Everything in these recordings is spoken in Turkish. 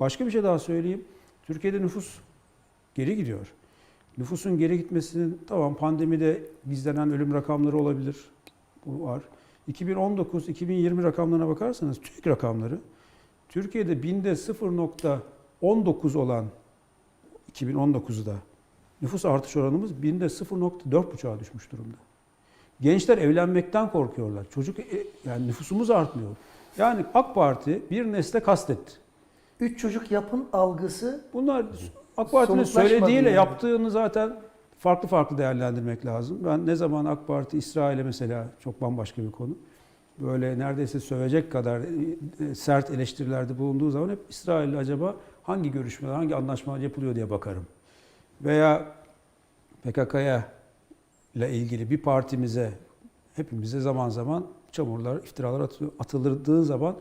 Başka bir şey daha söyleyeyim. Türkiye'de nüfus geri gidiyor. Nüfusun geri gitmesinin tamam pandemide gizlenen ölüm rakamları olabilir. Bu var. 2019-2020 rakamlarına bakarsanız TÜİK rakamları Türkiye'de binde 0.19 olan 2019'da nüfus artış oranımız binde 0.4.5'a düşmüş durumda. Gençler evlenmekten korkuyorlar. Çocuk e, yani nüfusumuz artmıyor. Yani AK Parti bir nesle kastetti. Üç çocuk yapın algısı Bunlar AK Parti'nin Somutlaşmadı söylediğiyle yani. yaptığını zaten farklı farklı değerlendirmek lazım. Ben ne zaman AK Parti İsrail'e mesela çok bambaşka bir konu. Böyle neredeyse sövecek kadar e, sert eleştirilerde bulunduğu zaman hep İsrail'le acaba hangi görüşmeler, hangi anlaşmalar yapılıyor diye bakarım. Veya PKK'ya ile ilgili bir partimize, hepimize zaman zaman çamurlar, iftiralar atıyor, atıldığı zaman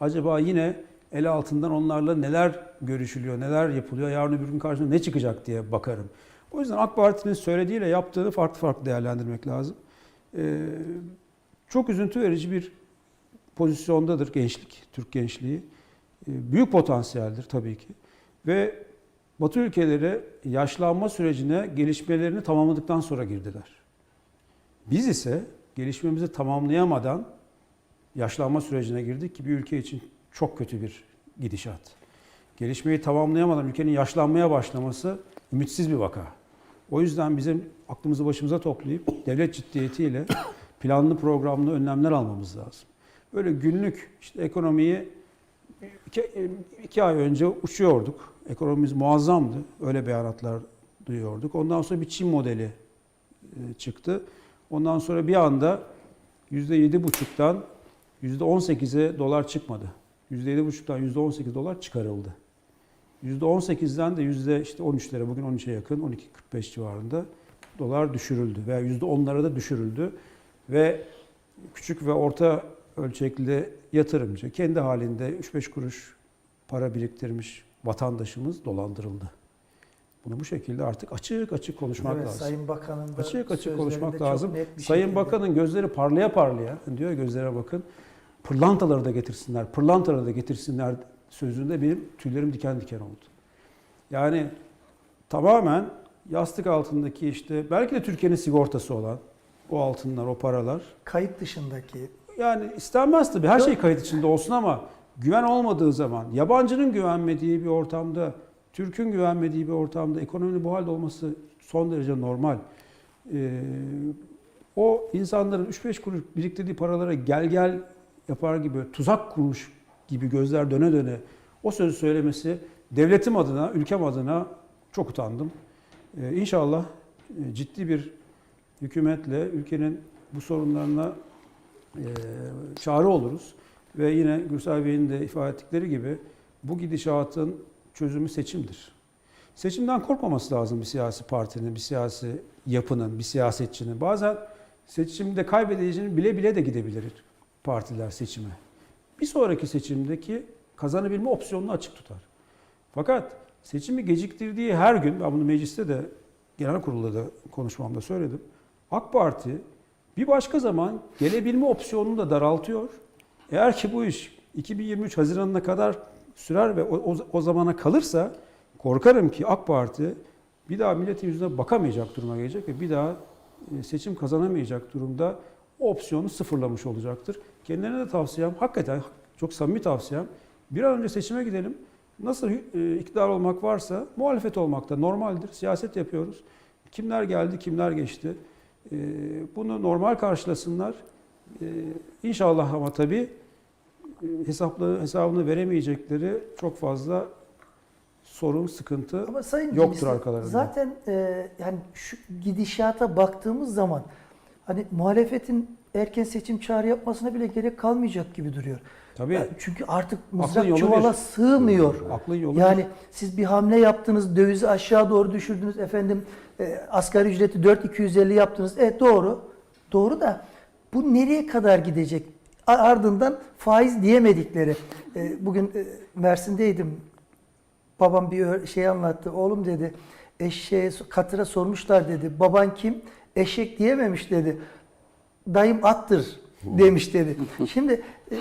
acaba yine el altından onlarla neler görüşülüyor, neler yapılıyor, yarın öbür gün karşına ne çıkacak diye bakarım. O yüzden AK Parti'nin söylediğiyle yaptığını farklı farklı değerlendirmek lazım. Ee, çok üzüntü verici bir pozisyondadır gençlik, Türk gençliği. Ee, büyük potansiyeldir tabii ki. Ve Batı ülkeleri yaşlanma sürecine gelişmelerini tamamladıktan sonra girdiler. Biz ise gelişmemizi tamamlayamadan yaşlanma sürecine girdik ki bir ülke için çok kötü bir gidişat. Gelişmeyi tamamlayamadan ülkenin yaşlanmaya başlaması ümitsiz bir vaka. O yüzden bizim aklımızı başımıza toplayıp devlet ciddiyetiyle planlı programlı önlemler almamız lazım. Böyle günlük işte ekonomiyi iki, iki ay önce uçuyorduk. Ekonomimiz muazzamdı. Öyle beyanatlar duyuyorduk. Ondan sonra bir Çin modeli e, çıktı. Ondan sonra bir anda %7,5'tan %18'e dolar çıkmadı. %7,5'tan %18 dolar çıkarıldı. %18'den de yüzde işte 13'lere bugün 13'e yakın 12.45 civarında dolar düşürüldü veya %10'lara da düşürüldü ve küçük ve orta ölçekli yatırımcı kendi halinde 3-5 kuruş para biriktirmiş vatandaşımız dolandırıldı. Bunu bu şekilde artık açık açık konuşmak evet, lazım. Sayın Bakan'ın da Açık açık konuşmak lazım. Sayın şekilde- Bakan'ın gözleri parlaya parlaya diyor gözlere bakın. Pırlantaları da getirsinler, pırlantaları da getirsinler sözünde benim tüylerim diken diken oldu. Yani tamamen yastık altındaki işte belki de Türkiye'nin sigortası olan o altınlar, o paralar. kayıt dışındaki Yani istenmez tabii her şey kayıt içinde olsun ama güven olmadığı zaman, yabancının güvenmediği bir ortamda, Türk'ün güvenmediği bir ortamda ekonominin bu halde olması son derece normal. Ee, o insanların 3-5 kuruş biriktirdiği paralara gel gel yapar gibi tuzak kurmuş gibi gözler döne döne o sözü söylemesi devletim adına, ülkem adına çok utandım. Ee, inşallah e, ciddi bir hükümetle ülkenin bu sorunlarına e, çare oluruz. Ve yine Gürsel Bey'in de ifade ettikleri gibi bu gidişatın çözümü seçimdir. Seçimden korkmaması lazım bir siyasi partinin, bir siyasi yapının, bir siyasetçinin. Bazen seçimde kaybedeceğini bile bile de gidebilir partiler seçime. Bir sonraki seçimdeki kazanabilme opsiyonunu açık tutar. Fakat seçimi geciktirdiği her gün, ben bunu mecliste de genel kurulda da konuşmamda söyledim. AK Parti bir başka zaman gelebilme opsiyonunu da daraltıyor. Eğer ki bu iş 2023 Haziran'ına kadar sürer ve o, o, o zamana kalırsa korkarım ki AK Parti bir daha milletin yüzüne bakamayacak duruma gelecek ve bir daha e, seçim kazanamayacak durumda o opsiyonu sıfırlamış olacaktır. Kendilerine de tavsiyem, hakikaten çok samimi tavsiyem, bir an önce seçime gidelim. Nasıl e, iktidar olmak varsa muhalefet olmak da normaldir. Siyaset yapıyoruz. Kimler geldi, kimler geçti. E, Bunu normal karşılasınlar. E, İnşallah ama tabii hesaplı, hesabını veremeyecekleri çok fazla sorun, sıkıntı Ama Sayın yoktur arkalarında. Zaten e, yani şu gidişata baktığımız zaman hani muhalefetin erken seçim çağrı yapmasına bile gerek kalmayacak gibi duruyor. Tabii. Yani çünkü artık mızrak çuvala bir. sığmıyor. Aklın yolu Yani siz bir hamle yaptınız, dövizi aşağı doğru düşürdünüz efendim, e, asgari ücreti 4250 yaptınız. Evet doğru. Doğru da bu nereye kadar gidecek? Ardından faiz diyemedikleri. E, bugün e, Mersin'deydim. Babam bir şey anlattı. Oğlum dedi, eşeğe katıra sormuşlar dedi. Baban kim? Eşek diyememiş dedi. Dayım attır. demiş dedi. Şimdi e,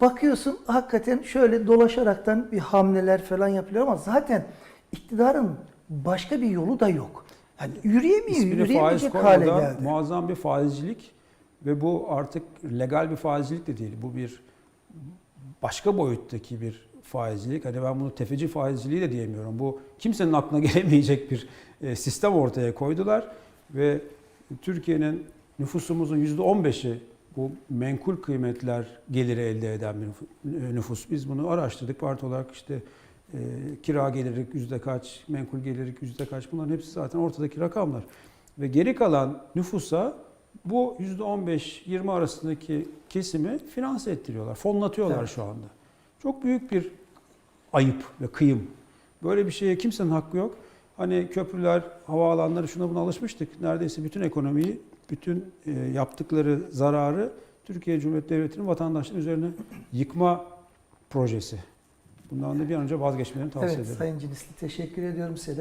bakıyorsun hakikaten şöyle dolaşaraktan bir hamleler falan yapılıyor ama zaten iktidarın başka bir yolu da yok. Yani yürüyemiyor, İsmini yürüyemeyecek hale geldi. muazzam bir faizcilik ve bu artık legal bir faizcilik de değil. Bu bir başka boyuttaki bir faizcilik. Hani ben bunu tefeci faizciliği de diyemiyorum. Bu kimsenin aklına gelemeyecek bir e, sistem ortaya koydular ve Türkiye'nin nüfusumuzun %15'i bu menkul kıymetler geliri elde eden bir e, nüfus. Biz bunu araştırdık. Parti olarak işte e, kira gelirik yüzde kaç, menkul gelirik yüzde kaç bunların hepsi zaten ortadaki rakamlar. Ve geri kalan nüfusa bu yüzde 15-20 arasındaki kesimi finanse ettiriyorlar, fonlatıyorlar Evet. şu anda. Çok büyük bir ayıp ve kıyım. Böyle bir şeye kimsenin hakkı yok. Hani köprüler, havaalanları şuna buna alışmıştık. Neredeyse bütün ekonomiyi, bütün e, yaptıkları zararı Türkiye Cumhuriyeti Devleti'nin vatandaşların üzerine yıkma projesi. Bundan da bir an önce vazgeçmelerini tavsiye Evet ederim. Sayın Cinisli teşekkür ediyorum size.